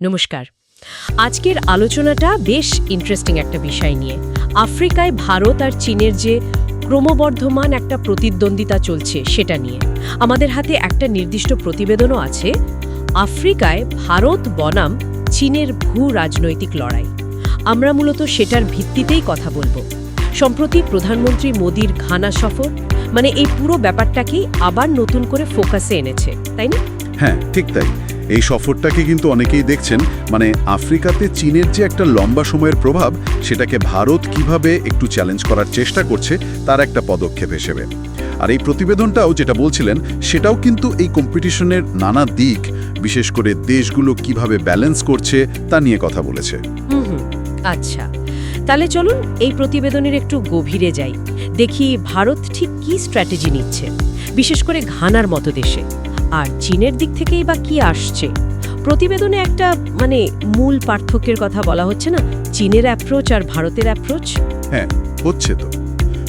নমস্কার। আজকের আলোচনাটা বেশ ইন্টারেস্টিং একটা বিষয় নিয়ে। আফ্রিকায় ভারত আর চীনের যে ক্রমবর্ধমান একটা প্রতিদ্বন্দ্বিতা চলছে সেটা নিয়ে। আমাদের হাতে একটা নির্দিষ্ট প্রতিবেদনও আছে। আফ্রিকায় ভারত বনাম চীনের ভূ রাজনৈতিক লড়াই। আমরা মূলত সেটার ভিত্তিতেই কথা বলব। সম্প্রতি প্রধানমন্ত্রী মোদির ঘানা সফর মানে এই পুরো ব্যাপারটাকেই আবার নতুন করে ফোকাসে এনেছে, তাই না? হ্যাঁ ঠিক তাই। এই সফরটাকে কিন্তু অনেকেই দেখছেন মানে আফ্রিকাতে চীনের যে একটা লম্বা সময়ের প্রভাব, সেটাকে ভারত কীভাবে একটু চ্যালেঞ্জ করার চেষ্টা করছে, তার একটা পদক্ষেপ হিসেবে। আর এই প্রতিবেদনটাও যেটা বলছিলেন, সেটাও কিন্তু এই কম্পিটিশনের নানা দিক, বিশেষ করে দেশগুলো কীভাবে ব্যালেন্স করছে, তা নিয়ে কথা বলেছে। আচ্ছা। তাহলে চলুন এই প্রতিবেদনের একটু গভীরে যাই। দেখি ভারত ঠিক কি স্ট্র্যাটেজি নিচ্ছে, বিশেষ করে ঘানার মতো দেশে। আর চীনের দিক থেকেই বা কি আসছে? প্রতিবেদনে একটা মানে মূল পার্থক্যের কথা বলা হচ্ছে না? চীনের অ্যাপ্রোচ আর ভারতের অ্যাপ্রোচ হ্যাঁ হচ্ছে তো।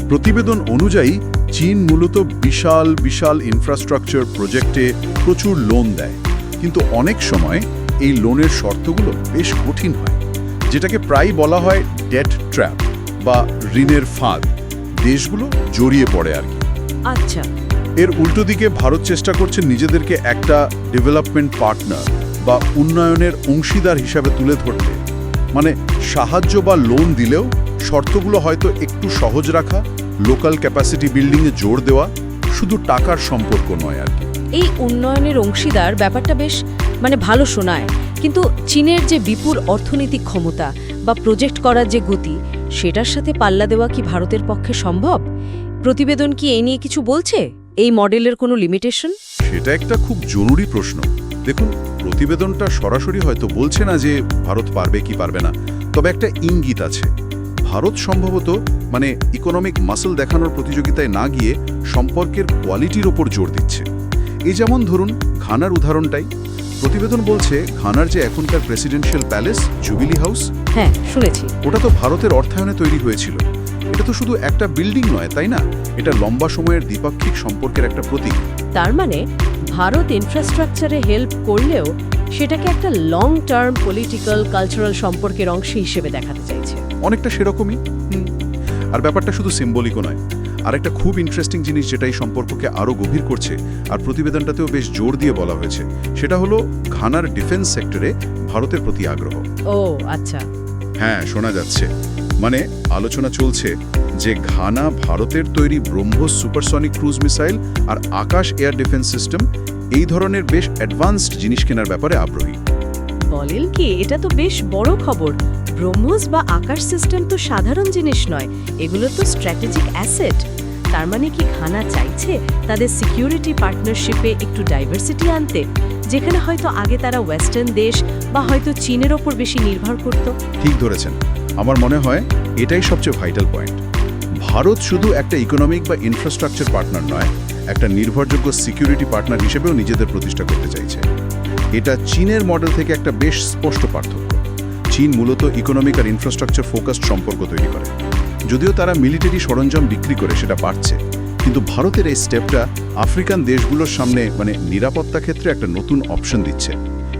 প্রতিবেদন অনুযায়ী চীন মূলত বিশাল বিশাল ইনফ্রাস্ট্রাকচার প্রজেক্টে প্রচুর লোন দেয়। কিন্তু অনেক সময় এই লোনের শর্তগুলো বেশ কঠিন হয় যেটাকে প্রায় বলা হয় ডেট ট্র্যাপ বা ঋণের ফাঁদ। দেশগুলো জড়িয়ে পড়ে আর কি। আচ্ছা এর উল্টো দিকে ভারত চেষ্টা করছে নিজেদেরকে একটা ডেভেলপমেন্ট পার্টনার বা উন্নয়নের অংশীদার হিসাবে তুলে ধরতে। মানে সাহায্য বা লোন দিলেও শর্তগুলো হয়তো একটু সহজ রাখা লোকাল ক্যাপাসিটি বিল্ডিংয়ে জোর দেওয়া, শুধু টাকার সম্পর্ক নয় আর কি। এই উন্নয়নের অংশীদার ব্যাপারটা বেশ মানে ভালো শোনায়। কিন্তু চীনের যে বিপুল অর্থনৈতিক ক্ষমতা বা প্রজেক্ট করার যে গতি, সেটার সাথে পাল্লা দেওয়া কি ভারতের পক্ষে সম্ভব? প্রতিবেদন কি এই নিয়ে কিছু বলছে? এই মডেলের কোনো লিমিটেশন সেটা একটা খুব জরুরি প্রশ্ন। দেখুন প্রতিবেদনটা সরাসরি হয়তো বলছে না যে ভারত পারবে কি পারবে না তবে একটা ইঙ্গিত আছে। ভারত সম্ভবত মানে ইকোনমিক মাসল দেখানোর প্রতিযোগিতায় না গিয়ে সম্পর্কের কোয়ালিটির ওপর জোর দিচ্ছে। এই যেমন ধরুন ঘানার উদাহরণটাই। প্রতিবেদন বলছে ঘানার যে এখনকার প্রেসিডেন্সিয়াল প্যালেস জুবিলি হাউস হ্যাঁ শুনেছি। ওটা তো ভারতের অর্থায়নে তৈরি হয়েছিল। এটা তো শুধু একটা বিল্ডিং নয় তাই না? এটা লম্বা সময়ের দ্বিপাক্ষিক সম্পর্কের একটা প্রতীক। তার মানে ভারত ইনফ্রাস্ট্রাকচারে হেল্প করলেও সেটাকে একটা লং টার্ম পলিটিক্যাল কালচারাল সম্পর্কের অংশ হিসেবে দেখাতে চাইছে। অনেকটা সেরকমই। আর ব্যাপারটা শুধু সিম্বলিকও নয়। আর একটা খুব ইন্টারেস্টিং জিনিস যেটা এই সম্পর্ককে আরও গভীর করছে আর প্রতিবেদনটাতেও বেশ জোর দিয়ে বলা হয়েছে সেটা হলো ঘানার ডিফেন্স সেক্টরে ভারতের প্রতি আগ্রহ। ও আচ্ছা। হ্যাঁ শোনা যাচ্ছে। মানে আলোচনা চলছে যে ঘানা ভারতের তৈরি ব্রহ্মোস সুপারসনিক ক্রুজ মিসাইল আর আকাশ এয়ার ডিফেন্স সিস্টেম এই ধরনের বেশ অ্যাডভান্সড জিনিস কেনার ব্যাপারে আগ্রহী। বলেন কি, এটা তো বেশ বড় খবর। ব্রহ্মোস বা আকাশ সিস্টেম তো সাধারণ জিনিস নয়, এগুলো তো স্ট্র্যাটেজিক অ্যাসেট। তার মানে কি খানা চাইছে তাদের সিকিউরিটি পার্টনারশিপে একটু ডাইভার্সিটি আনতে? যেখানে হয়তো আগে তারা ওয়েস্টার্ন দেশ বা হয়তো চীনের ওপর বেশি নির্ভর করত। ঠিক ধরেছেন। আমার মনে হয় এটাই সবচেয়ে ভাইটাল পয়েন্ট ভারত শুধু একটা ইকোনমিক বা ইনফ্রাস্ট্রাকচার পার্টনার নয়, একটা নির্ভরযোগ্য সিকিউরিটি পার্টনার হিসেবেও নিজেদের প্রতিষ্ঠা করতে চাইছে। এটা চীনের মডেল থেকে একটা বেশ স্পষ্ট পার্থক্য। চীন মূলত ইকোনমিক আর ইনফ্রাস্ট্রাকচার ফোকাসড সম্পর্ক তৈরি করে। যদিও তারা মিলিটারি সরঞ্জাম বিক্রি করে সেটা বাড়ছে কিন্তু ভারতের এই স্টেপটা আফ্রিকান দেশগুলোর সামনে মানে নিরাপত্তা ক্ষেত্রে একটা নতুন অপশন দিচ্ছে।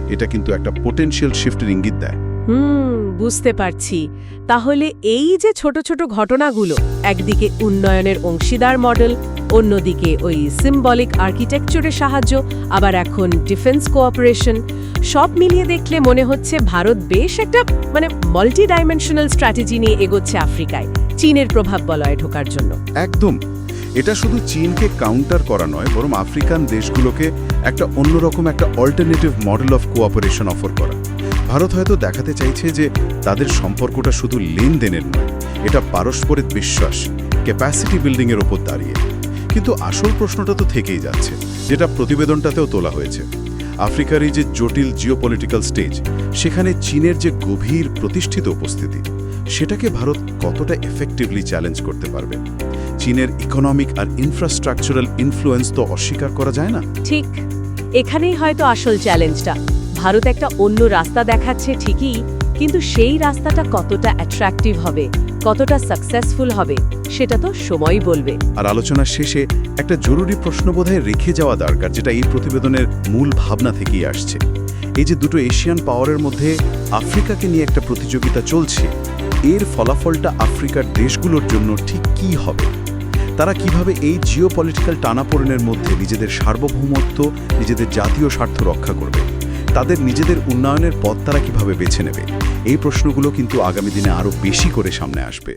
এটা কিন্তু একটা পোটেনশিয়াল শিফটের ইঙ্গিত দেয়। হুম বুঝতে পারছি। তাহলে এই যে ছোট ছোট ঘটনাগুলো একদিকে উন্নয়নের অংশীদার মডেল অন্যদিকে ওই সিম্বলিক আর্কিটেকচারের সাহায্য আবার এখন ডিফেন্স কোঅপারেশন সব মিলিয়ে দেখলে মনে হচ্ছে ভারত বেশ একটা মানে মাল্টি ডাইমেনশনাল স্ট্র্যাটেজি নিয়ে এগোচ্ছে আফ্রিকায় চীনের প্রভাব বলয়ে ঢোকার জন্য। একদম। এটা শুধু চীনকে কাউন্টার করা নয়, বরং আফ্রিকান দেশগুলোকে একটা অন্যরকম একটা alternative model of cooperation offer করা। ভারত হয়তো দেখাতে চাইছে যে তাদের সম্পর্কটা শুধু লেনদেনের নয়, এটা পারস্পরিক বিশ্বাস ক্যাপাসিটি বিল্ডিংয়ের ওপর দাঁড়িয়ে। কিন্তু আসল প্রশ্নটা তো থেকেই যাচ্ছে, যেটা প্রতিবেদনটাতেও তোলা হয়েছে। আফ্রিকার এই যে জটিল জিওপলিটিক্যাল স্টেজ সেখানে চীনের যে গভীর প্রতিষ্ঠিত উপস্থিতি সেটাকে ভারত কতটা এফেক্টিভলি চ্যালেঞ্জ করতে পারবে? চীনের ইকোনমিক আর ইনফ্রাস্ট্রাকচারাল ইনফ্লুয়েন্স তো অস্বীকার করা যায় না? ঠিক। এখানেই হয়তো আসল চ্যালেঞ্জটা ভারত একটা অন্য রাস্তা দেখাচ্ছে ঠিকই কিন্তু সেই রাস্তাটা কতটা অ্যাট্রাকটিভ হবে কতটা সাকসেসফুল হবে সেটা তো সময়ই বলবে। আর আলোচনার শেষে একটা জরুরি প্রশ্ন বোধহয় রেখে যাওয়া দরকার যেটা এই প্রতিবেদনের মূল ভাবনা থেকেই আসছে। এই যে দুটো এশিয়ান পাওয়ারের মধ্যে আফ্রিকাকে নিয়ে একটা প্রতিযোগিতা চলছে এর ফলাফলটা আফ্রিকার দেশগুলোর জন্য ঠিক কি হবে? তারা কীভাবে এই জিও পলিটিক্যাল টানাপোড়েনের মধ্যে নিজেদের সার্বভৌমত্ব, নিজেদের জাতীয় স্বার্থ রক্ষা করবে? তাদের নিজেদের উন্নয়নের পথ তারা কীভাবে বেছে নেবে? এই প্রশ্নগুলো কিন্তু আগামী দিনে আরও বেশি করে সামনে আসবে।